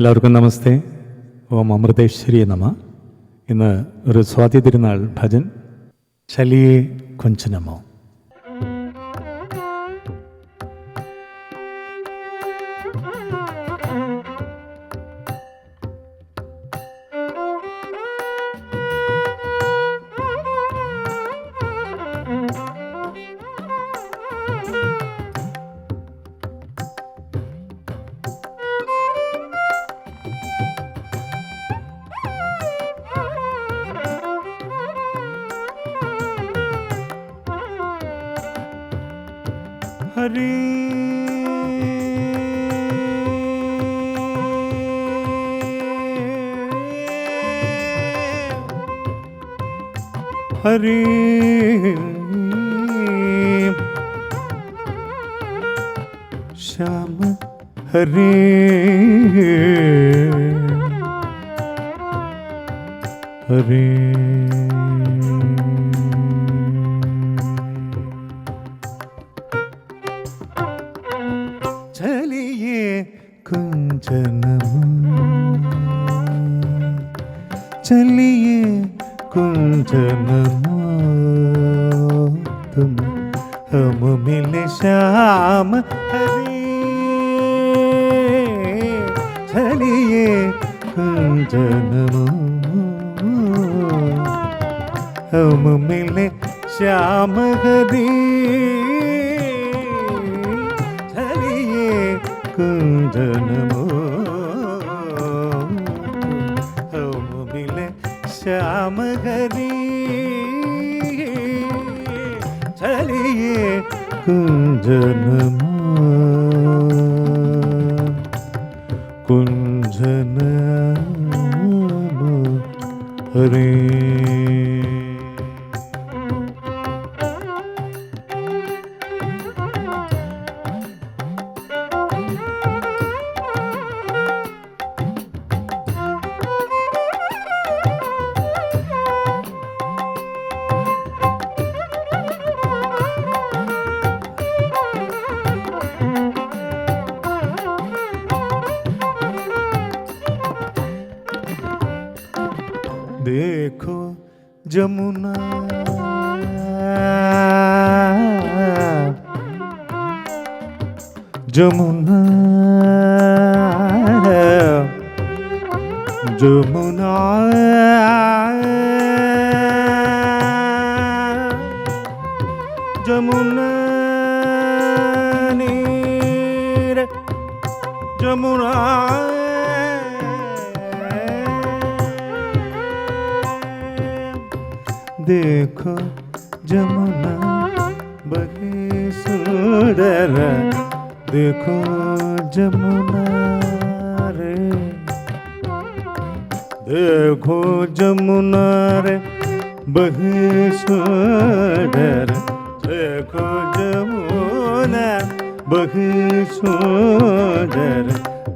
എല്ലാവർക്കും നമസ്തേ. ഓം അമൃതേശ്വരി നമ. ഇന്ന് ഒരു സ്വാതി തിരുനാൾ ഭജൻ. ശലിയെ കൊഞ്ചനമോ. ഹരി ഹരി ശ്യാമ ഹരി ഹരി ജനമോ ഹമുമിലെ ശ്യാമഗതി ഹരിയേ കുഞ്ചനമോ ഹമുമിലെ ശ്യാമഗതി ഹരിയേ കുഞ്ചനമോ যমুনা যমুনা যমুনা बहे सुंदर देखो जमुना रे देखो जमुना रे बहे सुंदर देखो जमुना बहे सुंदर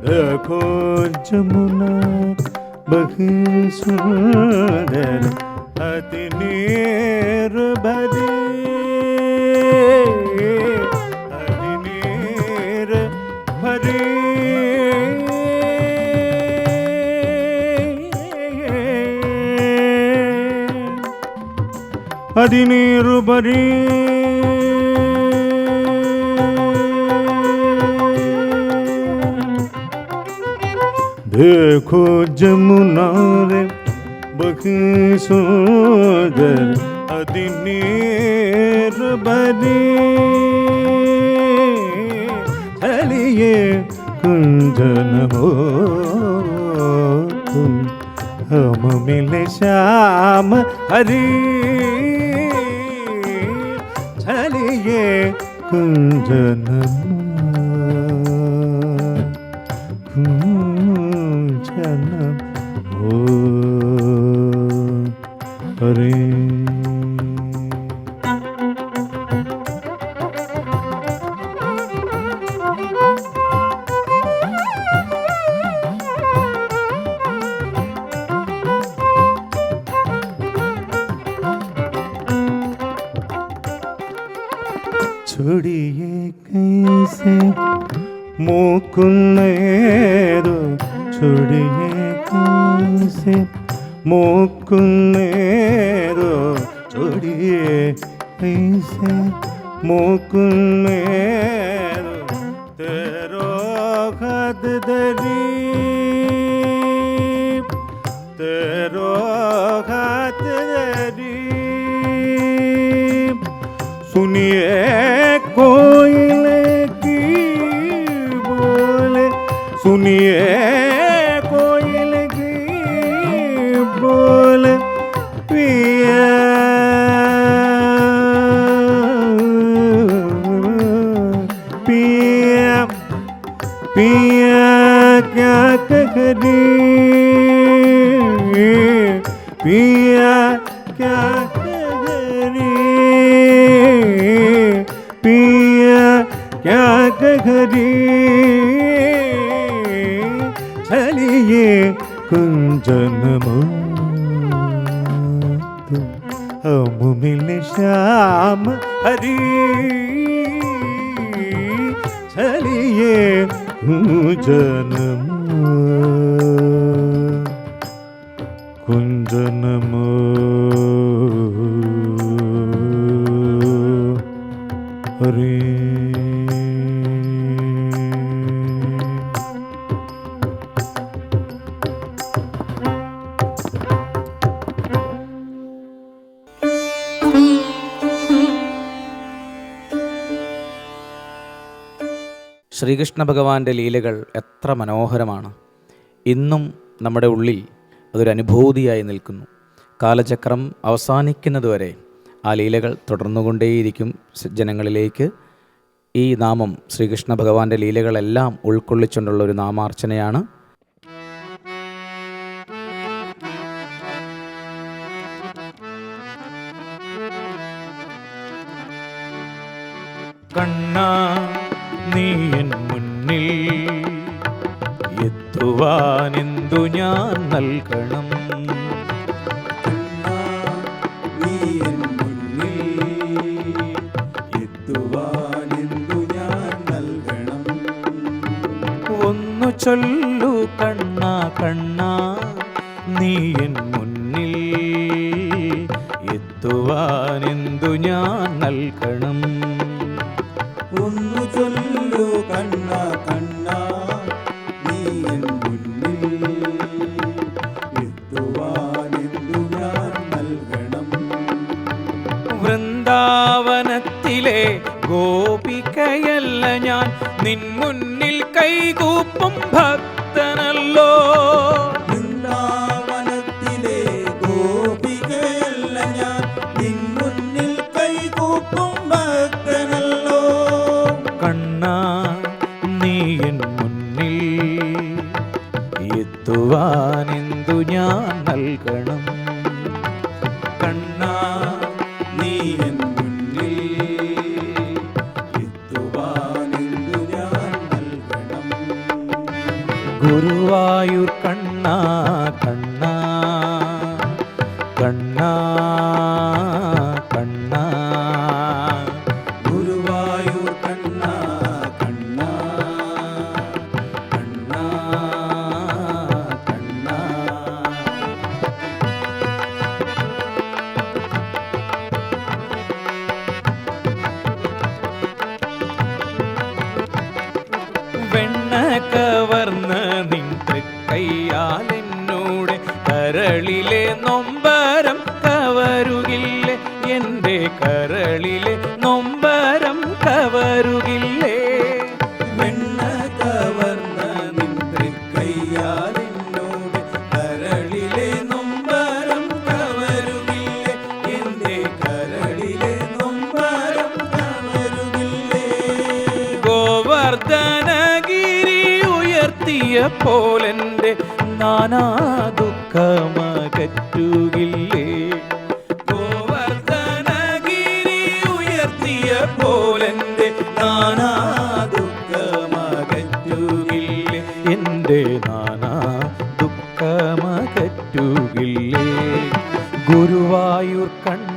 देखो जमुना बहे सुंदर अति नीर ಅದಿ ನೀರು ಬರೀ देखो जमुना रे बही सुंदर अति नीर बरी चलिए कुंजन हो तुम हम मिले श्याम हरी 나의 흔드는 그 छुड़िए कैसे? मोकुलने छोड़िए छुड़िए कैसे? मोकुलने छोड़िए छुड़िए कैसे? मोकुलने सुनिए कोयल की बोले पिया पिया पिया क्या करी पिया ശ്രീകൃഷ്ണ ഭഗവാന്റെ ലീലകൾ എത്ര മനോഹരമാണ്. ഇന്നും നമ്മുടെ ഉള്ളിൽ അതൊരു അനുഭൂതിയായി നിൽക്കുന്നു. കാലചക്രം അവസാനിക്കുന്നതുവരെ ആ ലീലകൾ തുടർന്നുകൊണ്ടേയിരിക്കും ജനങ്ങളിലേക്ക്. ഈ നാമം ശ്രീകൃഷ്ണ ഭഗവാന്റെ ലീലകളെല്ലാം ഉൾക്കൊള്ളിച്ചുകൊണ്ടുള്ള ഒരു നാമാർച്ചനയാണ് ഞാൻ നൽകണം. ഒന്നു ചൊല്ലു കണ്ണ കണ്ണ. tumba നാനാ ദുഃഖമകറ്റുകില്ലേ ഗോവർദ്ധനഗിരി ഉയർത്തിയ പോലെന്റെ നാനാ ദുഃഖമകറ്റുകില്ലേ എന്റെ നാനാ ദുഃഖമകറ്റുകില്ലേ ഗുരുവായൂർ കണ്ണ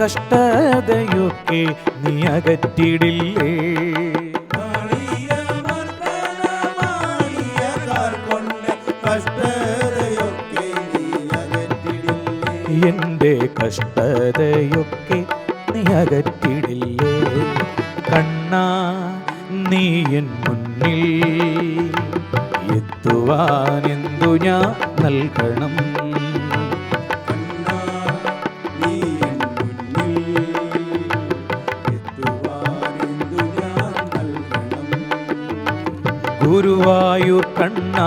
കഷ്ടതയൊക്കെ നീ അകറ്റിടില്ലേ എന്റെ കഷ്ടതയൊക്കെ നീ അകറ്റിടില്ലേ കണ്ണാ നീ എൻ മുന്നിൽ എത്തുവാനെന്തു ഞാൻ നൽകണം? குருவாயூர் கண்ணா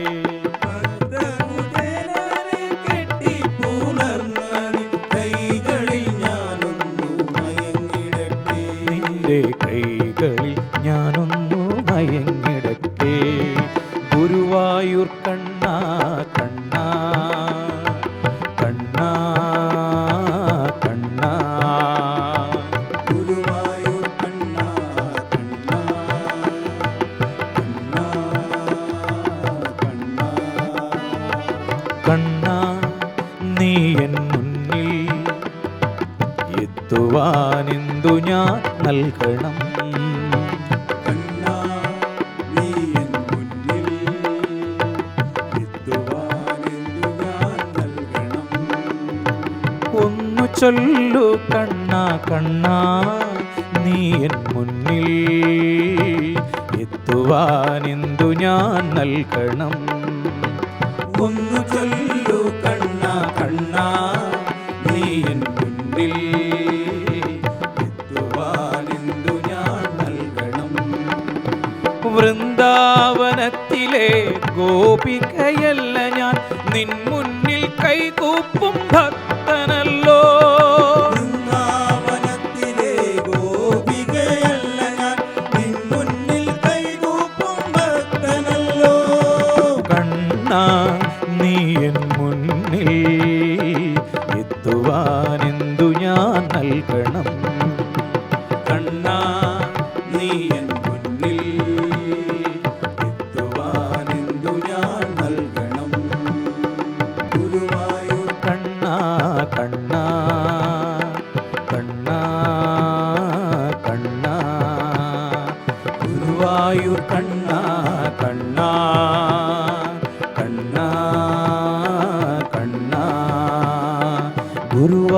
നൽകണം ചൊല്ലു കണ്ണ കണ്ണ നീ എൻ മുന്നിൽ. എത്തുവാനെന്തു ഞാൻ നൽകണം?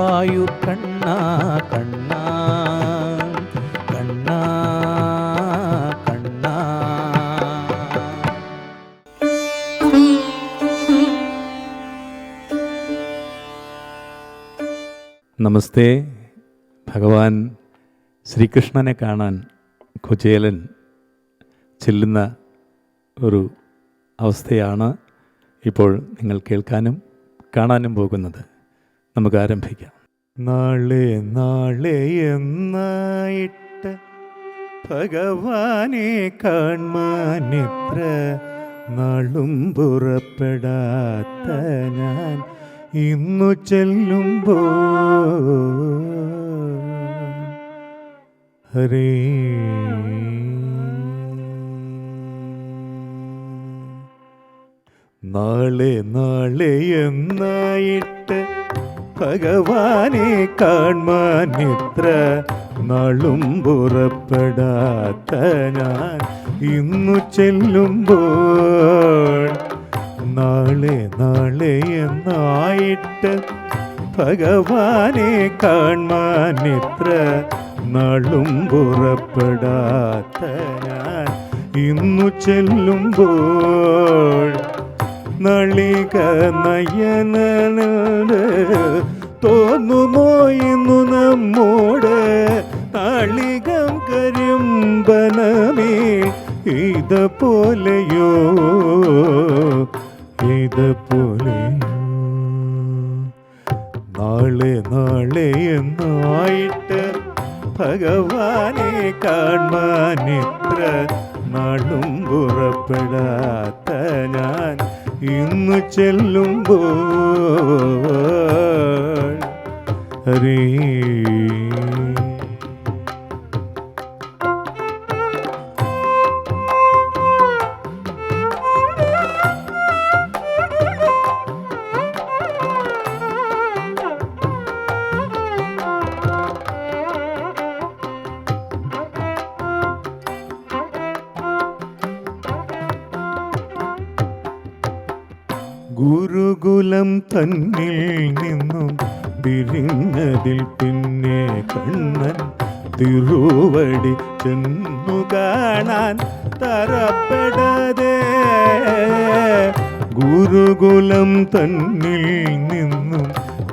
വായു കണ്ണ കണ്ണ കണ്ണ കണ്ണ. നമസ്തേ. ഭഗവാൻ ശ്രീകൃഷ്ണനെ കാണാൻ കുചേലൻ ചെല്ലുന്ന ഒരു അവസ്ഥയാണ് ഇപ്പോൾ നിങ്ങൾ കേൾക്കാനും കാണാനും പോകുന്നത്. നമുക്ക് ആരംഭിക്കാം നാളെ നാളെ എന്നായിട്ട് ഭഗവാനെ കാൺമാൻ നാളും പുറപ്പെടാത്ത ഞാൻ ഇന്നു ചെല്ലുമ്പോ. ഹരേ. നാളെ നാളെ എന്നായിട്ട് ഭഗവാനെ കാൺമാൻ ഇത്ര നാളും പുറപ്പെടാത്ത ഞാൻ. ഇന്നു ചെല്ലുമ്പോൾ നാളെ നാളെ എന്നായിട്ട് ഭഗവാനെ കാൺമാൻ ഇത്ര നാളും പുറപ്പെടാത്ത ഞാൻ. ഇന്നു ചെല്ലുമ്പോൾ നളിക നയനോട് തോന്നുമോ ഇന്നു നമ്മോട് നാളികം കരിമ്പനമേ ഇത് പിരിഞ്ഞതിൽ പിന്നെ കണ്ണൻ തിരുവടി ചെന്നു കാണാൻ തറപ്പെടാതെ. ഗുരുകുലം തന്നിൽ നിന്നും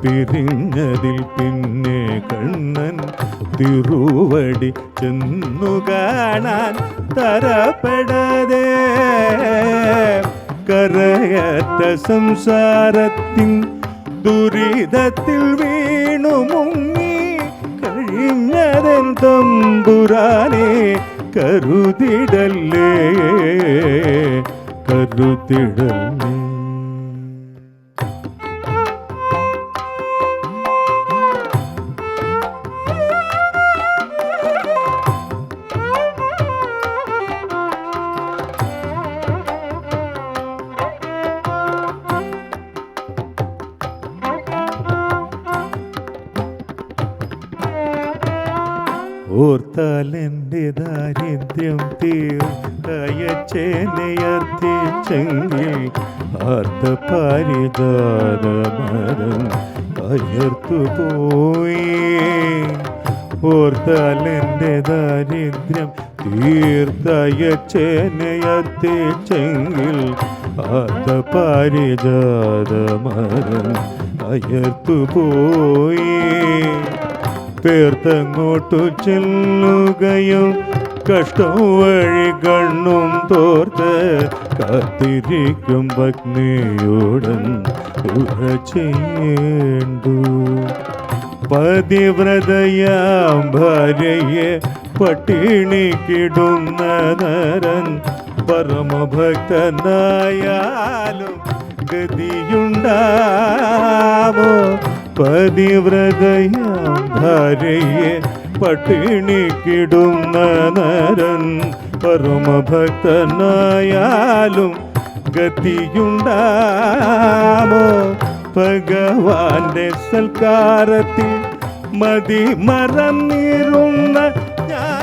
പിരിഞ്ഞതിൽ പിന്നെ കണ്ണൻ തിരുവടി ചെന്നു കാണാൻ തറപ്പെടാതെ. കരയറ്റ സംസാരത്തിൻ ദുരിതത്തിൽ വീണു മുങ്ങി കഴിഞ്ഞതൻ തമ്പുരാനെ കരുതിടല്ലേ കരുതിടല്ലേ. എന്റെ ദാരിദ്ര്യം തീർച്ചേനയർത്തിച്ചെങ്കിൽ ആർത്ത പാരിജാതമരം അയർത്തു പോയി ഓർത്താൽ എന്റെ ദാരിദ്ര്യം തീർത്തയച്ചേനയർത്തിച്ചെങ്കിൽ ആർത്ത പാരിജാതമരം അയർത്തു പോയി പേർത്തങ്ങോട്ടു ചെല്ലുകയും കഷ്ടം വഴി കണ്ണും തോർത്ത് കാത്തിരിക്കും ഭഗ്നിയോടൻ ചെയ്യേണ്ടു. പതിവ്രതയാം ഭാര്യയെ പട്ടിണിക്കിടുന്ന നരൻ പരമഭക്തനായാലും ഗതിയുണ്ടാവോ? പതിവ്രതയാം ഭാര്യയെ പട്ടിണിക്കിടുന്ന നരൻ പരമഭക്തനായാലും ഗതിയുണ്ടാമോ? ഭഗവാന്റെ സൽക്കാരത്തിൽ മതി മറന്നിരുന്ന ഞാൻ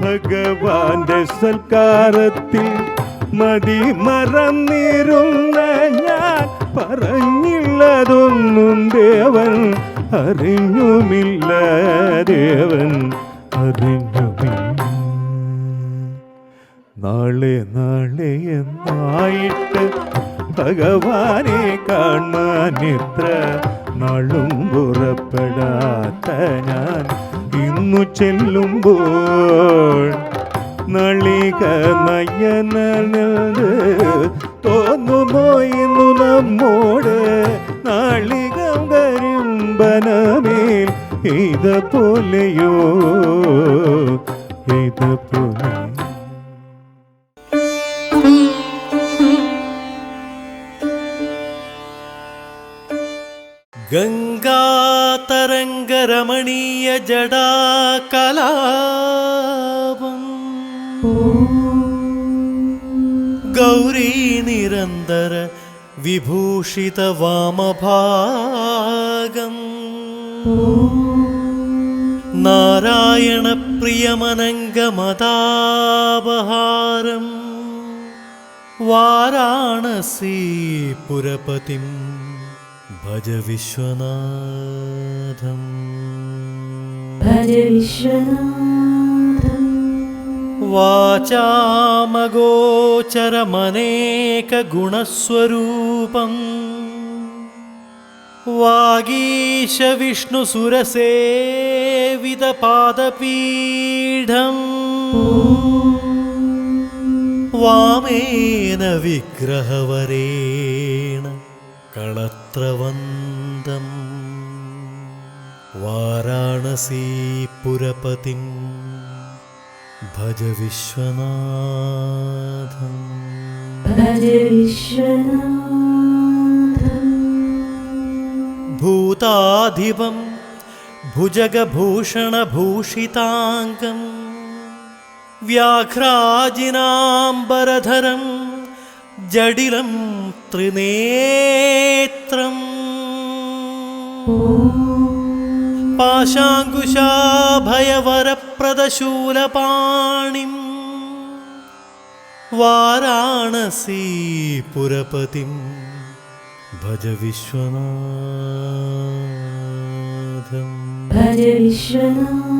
ഭഗവാന്റെ സൽക്കാരത്തിൽ മതി മറന്നിരുന്ന ഞാൻ പറഞ്ഞില്ലതൊന്നും ദേവൻ അറിഞ്ഞുമില്ല ദേവൻ അറിഞ്ഞുമില്ല. നാളെ നാളെ എന്നായിട്ട് ഭഗവാനെ കാണാൻ ഇത്ര നാളും പുറപ്പെടാത്ത ഞാൻ ഇന്നു ചെല്ലുമ്പോൾ നളിക നയനത് തോന്നുമോ ഇന്നു നമ്മോട്? നളിക വരുമ്പനമേൽ ഇത് പോലെയോ ഇത് പോലെ ഗംഗാതരംഗരമണീയ ജടാകലാപം. ഗൗരീ നിരന്തര വിഭൂഷിത വാമഭാഗം. നാരായണ പ്രിയമനംഗമതാപഹാരം വാരാണസി പുരപതിം भज विश्वनाथम्। भज विश्वनाथम्। वाचामगोचरमनेकगुणस्वरूपम्। वागीशविष्णुसुरसेवितपादपीढम् वामेन विग्रहवरेण। कळत्रवन्दम् वाराणसीपुरपतिं भज विश्वनाथम् भज विश्वनाथम् भूताधिपं भुजगभूषणभूषिताङ्गं व्याघ्राजिनाम्बरधरम् ജഡിലം ത്രിനേത്രം. പാശാങ്കുശാഭയവരപ്രദശൂലപാണിം. വാരാണസീപുരപതിം ഭജ വിശ്വനാഥം. ഭജ വിശ്വനാഥം.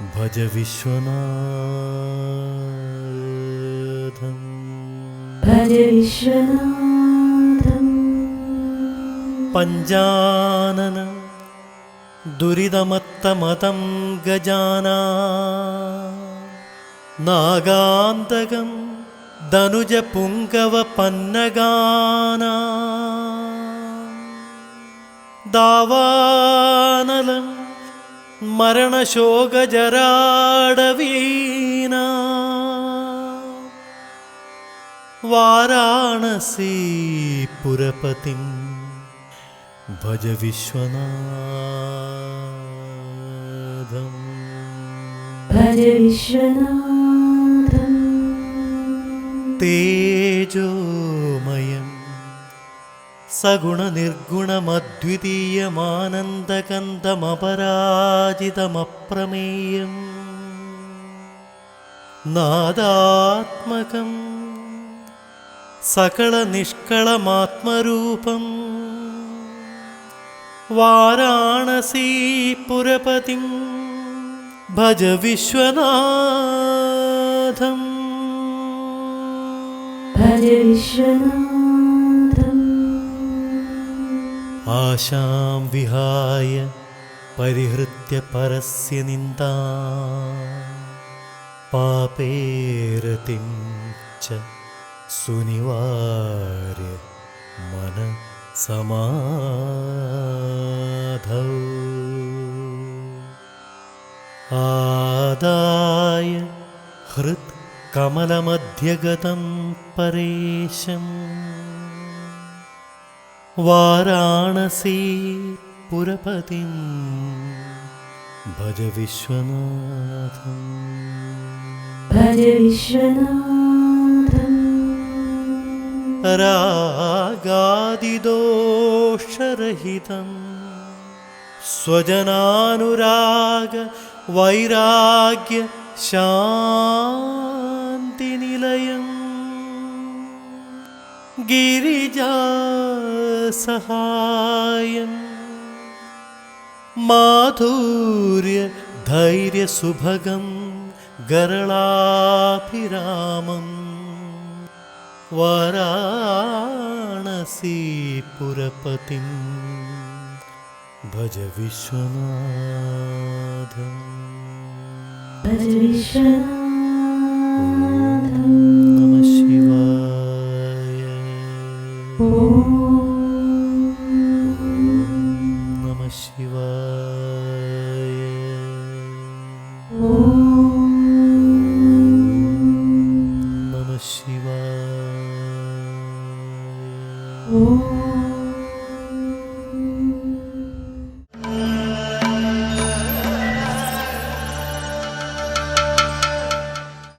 भज विश्वनाथ विश्वना पञ्जानन दुरिदमत्तमतं गजाना। नागान्तकं दनुजपुङ्गवपन्नगाना दावानलम् മരണശോകജരാടവീന വാരാണസീപുരപതിം ഭജ വിശ്വനാഥം. ഭജ വിശ്വനാഥം. തേജോമയം സഗുണനിർഗുണമദ്വിതീയമാനന്ദകന്ധമപരാജിതമപ്രമേയം നാദാത്മകം സകളനിഷ്കളമാത്മരൂപം വാരാണസീപുരപതിം ഭജ വിശ്വനാഥം. ഭജ വിശ്വനാഥം. आशां विहाय परिहृत्य परस्य निन्दा। पापेरतिं च सुनिवार्य मनः समाधौ। आदाय हृत्कमलमध्यगतं परेशम्। वाराणसी पुरपतिं भज विश्वनाथ भज विश्वनाथम्। रागादिदोषरहितं स्वजनानुराग वैराग्य शा ഗിരിജാ സഹായം മാധൂര്യ ധൈര്യസുഭഗം ഗരളാഭിരാമം. വാരാണസീപുരപതിം ഭജ വിശ്വനാഥം. ഭജ വിശ്വനാഥ. Oh.